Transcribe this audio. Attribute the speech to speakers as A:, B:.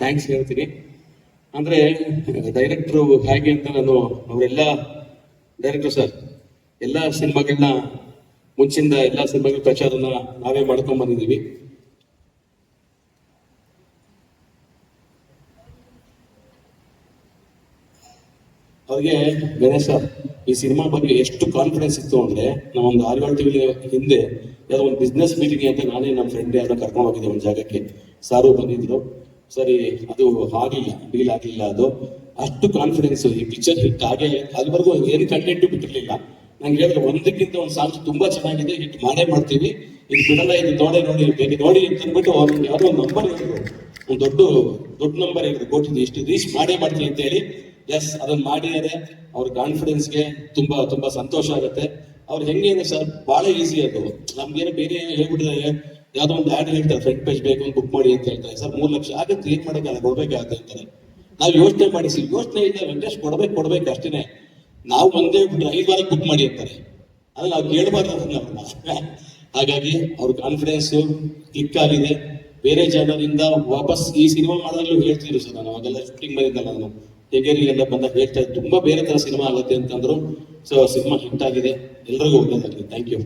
A: Thanks ಹೇಳ್ತೀನಿ. ಅಂದ್ರೆ ಡೈರೆಕ್ಟ್ರು ಹೇಗೆ ಅಂತ ನಾನು ಅವರೆಲ್ಲ ಡೈರೆಕ್ಟ್ರು ಸರ್ ಎಲ್ಲ ಸಿನಿಮಾಗಳನ್ನ ಮುಂಚಿಂದ ಎಲ್ಲ ಸಿನಿಮಾಗಳ ಪ್ರಚಾರನ ನಾವೇ ಮಾಡ್ಕೊಂಡು ಬಂದಿದ್ದೀವಿ. ಅವ್ರಿಗೆ ಗಣೇಶ್ ಸರ್ ಈ ಸಿನಿಮಾ ಬಗ್ಗೆ ಎಷ್ಟು ಕಾನ್ಫಿಡೆನ್ಸ್ ಇತ್ತು ಅಂದ್ರೆ ನಾವೊಂದು ಆರು ತಿಂಗಳ ಹಿಂದೆ ಯಾವುದೋ ಒಂದು ಬಿಸ್ನೆಸ್ ಮೀಟಿಂಗ್ ಅಂತ ನಾನೇ ನಮ್ಮ ಫ್ರೆಂಡ್ ಯಾರನ್ನ ಕರ್ಕೊಂಡು ಹೋಗಿದ್ದೆ ಒಂದು ಜಾಗಕ್ಕೆ. ಸಾರು ಬಂದಿದ್ರು. ಸರಿ, ಅದು ಆಗಿಲ್ಲ ಡೀಲ್ ಆಗಿಲ್ಲ ಅದು. ಅಷ್ಟು ಕಾನ್ಫಿಡೆನ್ಸ್ ಈ ಪಿಕ್ಚರ್ ಹಿಟ್ ಆಗೇ ಅಲ್ಲಿವರೆಗೂ ಏನು ಕಂಟೆಂಟ್ ಬಿಟ್ಟಿರ್ಲಿಲ್ಲ. ನಂಗೆ ಹೇಳಿದ್ರೆ, ಒಂದಕ್ಕಿಂತ ಒಂದು ಸಾಂಗ್ ತುಂಬಾ ಚೆನ್ನಾಗಿದೆ ಹಿಟ್ ಮಾಡೇ ಮಾಡ್ತೀವಿ. ಇದು ಬಿಡಲ್ಲ, ಇದು ನೋಡೇ, ನೋಡಿ ಬೇಗ ನೋಡಿ ಅಂತ ಅಂದ್ಬಿಟ್ಟು ಅವ್ರು ಯಾವುದೋ ಒಂದು ನಂಬರ್ ಹೇಳಿದ್ರು. ಒಂದು ದೊಡ್ಡ ದೊಡ್ಡ ನಂಬರ್ ಹೇಳಿದ್ರು ಕೋಟಿ ಇಷ್ಟು ರೀಚ್ ಮಾಡೇ ಮಾಡ್ತೀನಿ ಅಂತ ಹೇಳಿ. ಎಸ್ ಅದನ್ನ ಮಾಡಿದರೆ ಅವ್ರ ಕಾನ್ಫಿಡೆನ್ಸ್ಗೆ ತುಂಬಾ ತುಂಬಾ ಸಂತೋಷ ಆಗುತ್ತೆ. ಅವ್ರು ಹೆಂಗೆ ಇದೆ ಸರ್ ಬಹಳ ಈಸಿ ಅದು. ನಮ್ಗೇನು ಬೇರೆ ಹೇಳ್ಬಿಟ್ಟಿದ್ದಾರೆ, ಯಾವ್ದೋ ಒಂದು ಆ್ಯಡ್ ಹೇಳ್ತಾರೆ ಫ್ರಂಟ್ ಪೇಜ್ ಬೇಕು ಅಂತ ಬುಕ್ ಮಾಡಿ ಅಂತ ಹೇಳ್ತಾರೆ. ಸರ್ ಮೂರು ಲಕ್ಷ ಆಗತ್ತೆ, ಏನ್ ಮಾಡೋಕ್ಕಲ್ಲ ಕೊಡ್ಬೇಕಾಗತ್ತೆ ಅಂತಾರೆ. ನಾವು ಯೋಚನೆ ಮಾಡಿಸಿ ಯೋಚನೆ ಇಲ್ಲ, ವೆಂಕಟೇಶ್ ಕೊಡ್ಬೇಕು ಕೊಡ್ಬೇಕು ಅಷ್ಟೇನೆ. ನಾವು ಒಂದೇ ಬಿಟ್ಟು ಐದು ವಾರ ಬುಕ್ ಮಾಡಿ ಅಂತಾರೆ. ಅದನ್ನ ನಾವು ಕೇಳಬಾರ್ದು ಅದನ್ನ. ಹಾಗಾಗಿ ಅವ್ರ ಕಾನ್ಫಿಡೆನ್ಸ್ ಕ್ಲಿಕ್ ಆಗಿದೆ ಬೇರೆ ಜನರಿಂದ ವಾಪಸ್ ಈ ಸಿನಿಮಾ ಮಾಡೋದ್ರಲ್ಲೂ ಹೇಳ್ತಿದ್ರು ಸರ್ ನಾನು, ಅವಾಗೆಲ್ಲ ಶೂಟಿಂಗ್ ಬಂದಿದ್ದಲ್ಲ ನಾನು. ತೆಗೇರಿ ಎಲ್ಲ ಬಂದಾಗ ಹೇಳ್ತಾ ತುಂಬಾ ಬೇರೆ ತರ ಸಿನಿಮಾ ಆಗುತ್ತೆ ಅಂತಂದ್ರು ಸೊ ಸಿನಿಮಾ ಹಿಟ್ ಆಗಿದೆ. ಎಲ್ರಿಗೂ ಒಳ್ಳೇದಾಗಿದೆ ಥ್ಯಾಂಕ್ ಯು.